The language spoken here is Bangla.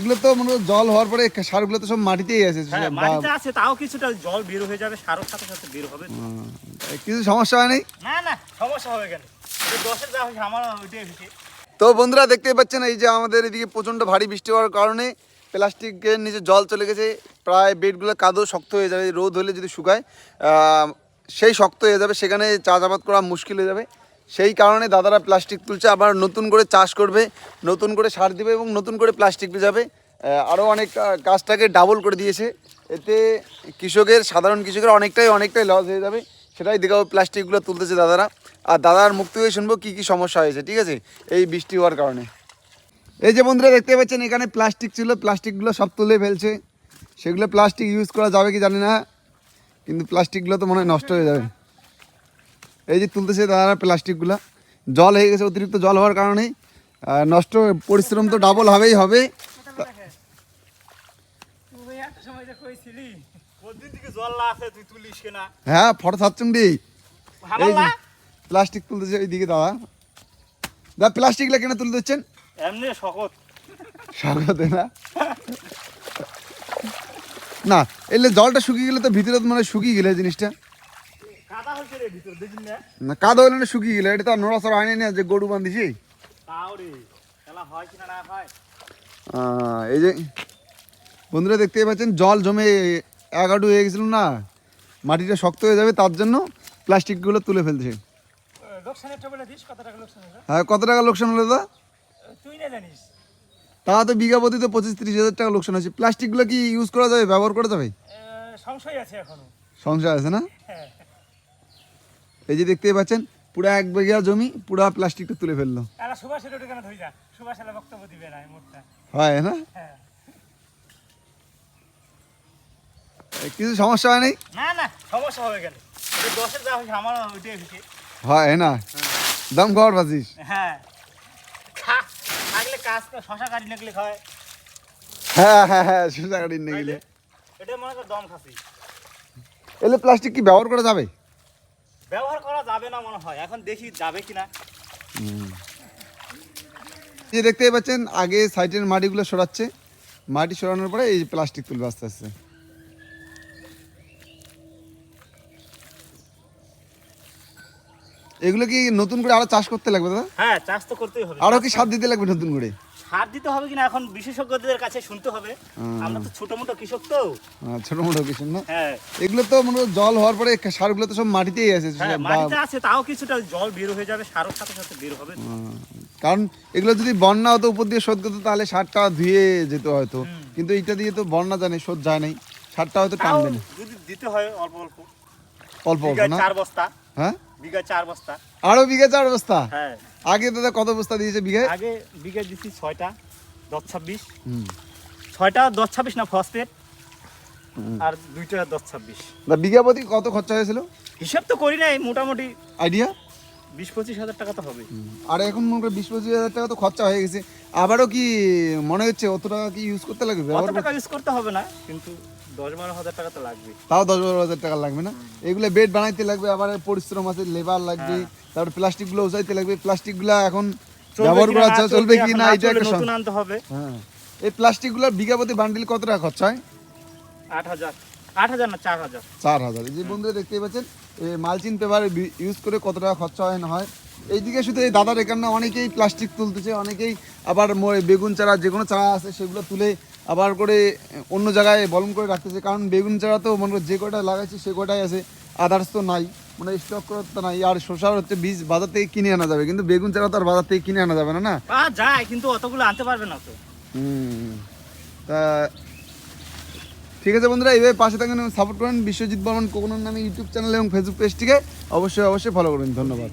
এগুলো তো মনে জল হওয়ার পরে সারগুলো তো সব মাটিতেই আছে হ্যাঁ মাটিতে আছে তাও কিছুটা জল বের হয়ে যাবে সারের সাথে সাথে বের হবে। কিছু সমস্যা হয় নাই? না না সমস্যা হবে কেন দশের যা হয়েছে আমার ওইটাই হয়েছে। তো বন্ধুরা দেখতে পাচ্ছেন এই যে আমাদের এদিকে প্রচণ্ড ভারী বৃষ্টি হওয়ার কারণে প্লাস্টিকের নিচে জল চলে গেছে। প্রায় বেডগুলো কাদো শক্ত হয়ে যাবে রোদ হলে যদি শুকায় সেই শক্ত হয়ে যাবে সেখানে চাষাবাদ করা মুশকিল হয়ে যাবে। সেই কারণে দাদারা প্লাস্টিক তুলছে, আবার নতুন করে চাষ করবে, নতুন করে সার দিবে এবং নতুন করে প্লাস্টিক ভেজাবে। আরও অনেক কাজটাকে ডাবল করে দিয়েছে। এতে কৃষকের, সাধারণ কৃষকের অনেকটাই অনেকটাই লস হয়ে যাবে। সেটাই দেখাবো প্লাস্টিকগুলো তুলতেছে দাদারা। আর দাদার মুখ হয়ে শুনব কী কী সমস্যা হয়েছে, ঠিক আছে? এই বৃষ্টি হওয়ার কারণে। এই যে বন্ধুরা, দেখতে পাচ্ছেন, এখানে প্লাস্টিক ছিল প্লাস্টিকগুলো সব তুলে ফেলছে। সেগুলো প্লাস্টিক ইউজ করা যাবে কি জানি না, কিন্তু প্লাস্টিকগুলো তো মনে হয় নষ্ট হয়ে যাবে। এই যে তুলতেছে দাদারা প্লাস্টিকগুলো। জল হয়ে গেছে অতিরিক্ত জল হওয়ার কারণে নষ্ট পরিশ্রম তো ডাবল হবেই হবে। হ্যাঁ ফটো এই প্লাস্টিক তুলতেছে ওইদিকে দাদা দাদা প্লাস্টিকগুলো কেন তুলে দিচ্ছেন এমনি শকত। না? না এলে জলটা শুকিয়ে গেলে তো ভিতরে মানে শুকিয়ে গেলে জিনিসটা কাদা হয়েছে রে ভিতর দেখিস না কাদা না শুকিয়ে গেলে এটা তো নড়াচড়া হয়নি না যে গরু বান্ধিছি এই যে বন্ধুরা দেখতেই পাচ্ছেন জল জমে এগাডু হয়ে গেছিল না মাটিটা শক্ত হয়ে যাবে তার জন্য প্লাস্টিকগুলো তুলে ফেলছে। হ্যাঁ কত টাকা লোকসান হলো দা তুই না জানিস। তা তো বিঘা প্রতি তো পঁচিশ তিরিশ হাজার টাকা লোকসান আছে প্লাস্টিকগুলো কি ইউজ করা যাবে ব্যবহার করা যাবে? সংশয় আছে এখনও। সংসার আছে না? হ্যাঁ। এই যে দেখতেই পাচ্ছেন পুরো এক বিঘা জমি পুরো প্লাস্টিকটা তুলে ফেলল। হয় না? হ্যাঁ। কিছু সমস্যা হয় নাই? না না সমস্যা হবে কেন দশের যা আমার ওইটাই হয় না? দম খাওয়ার পাচ্ছিস হ্যাঁ। কাজ শশা খায়। হ্যাঁ হ্যাঁ হ্যাঁ সোজা গাড়ি নিয়ে গেলে। এটা মনে কর দম খাসি। এলে প্লাস্টিক কি ব্যবহার করা যাবে? ব্যবহার করা যাবে না মনে হয়। এখন দেখি যাবে কিনা। এই দেখতেই পাচ্ছেন আগে সাইডের মাটিগুলো সরাচ্ছে। মাটি সরানোর পরে এই প্লাস্টিক তুলবে আস্তে আস্তে। এগুলো কি নতুন করে আরও চাষ করতে লাগবে দাদা? হ্যাঁ চাষ তো করতেই হবে। আরও কি সার দিতে লাগবে নতুন করে? সার দিতে হবে কিনা এখন বিশেষজ্ঞদের কাছে শুনতে হবে। আমরা তো ছোট মোটো কৃষক তো। ছোট মোটো কিছু না? হ্যাঁ। এগুলো তো মনে হয় জল হওয়ার পরে সারগুলো তো সব মাটিতেই আছে হ্যাঁ মাটিতে আছে তাও কিছুটা জল বের হয়ে যাবে সারের সাথে সাথে বের হবে। কারণ এগুলো যদি বন্যা হতো উপর দিয়ে শোধ করতো তাহলে সারটা ধুয়ে যেত হয়তো। কিন্তু এটা দিয়ে তো বন্যা জানে শোধ যায় নাই। সারটা হয়তো টানবে না। যদি দিতে হয় অল্প অল্প। অল্প অল্প না? চার বস্তা। হ্যাঁ? বিঘা চার বস্তা। আরও বিঘা চার বস্তা? হ্যাঁ। আগে দাদা কত বস্তা দিয়েছে বিঘে আগে বিঘা দিচ্ছি ছয়টা দশ ছাব্বিশ। হুম। ছয়টা দশ ছাব্বিশ না ফসফেট। আর দুইটা দশ ছাব্বিশ। বিঘা প্রতি কত খরচা হয়েছিল? হিসাব তো করি নাই মোটামুটি। আইডিয়া? বিশ পঁচিশ হাজার টাকা তো হবে। আর এখন মনে করি বিশ পঁচিশ হাজার টাকা তো খরচা হয়ে গেছে। আবারও কি মনে হচ্ছে অত টাকা কি ইউজ করতে লাগবে? অত টাকা ইউজ করতে হবে না কিন্তু দশ বারো হাজার টাকা তো লাগবে। তাও দশ বারো হাজার টাকা লাগবে না? এগুলো বেড বানাইতে লাগবে আবার পরিশ্রম আছে লেবার লাগবে তারপরে প্লাস্টিকগুলো উচাইতে লাগবে। প্লাস্টিকগুলা এখন ব্যবহার করা চলবে কি না এটা একটা নতুন আনতে হবে। হ্যাঁ। এই প্লাস্টিকগুলো বিঘা প্রতি বান্ডিল কত টাকা খরচা হয়? আট হাজার। আট হাজার না চার হাজার। চার হাজার। এই যে বন্ধুরা দেখতেই পাচ্ছেন মালচিন পেপার ইউজ করে কত টাকা খরচা হয় না হয়। এইদিকে শুধু এই দাদার এখানে অনেকেই প্লাস্টিক তুলতেছে অনেকেই আবার বেগুন চারা যে কোনো চারা আছে সেগুলো তুলে আবার করে অন্য জায়গায় বলম করে রাখতেছে। কারণ বেগুন চারা তো মনে করো যে কটা লাগাইছে সে কটাই আছে আদার্স তো নাই। মানে স্টক করার তো নাই। আর শসার হচ্ছে বীজ বাজার থেকে কিনে আনা যাবে। কিন্তু বেগুন চারা তো আর বাজার থেকে কিনে আনা যাবে না না? যায় কিন্তু অতগুলো আনতে পারবে না তো। হুম। তা ঠিক আছে বন্ধুরা, এইভাবে পাশে থাকেন সাপোর্ট করেন বিশ্বজিৎ বর্মন কোকোনোর নামে ইউটিউব চ্যানেল এবং ফেসবুক পেজটিকে অবশ্যই অবশ্যই ফলো করবেন। ধন্যবাদ।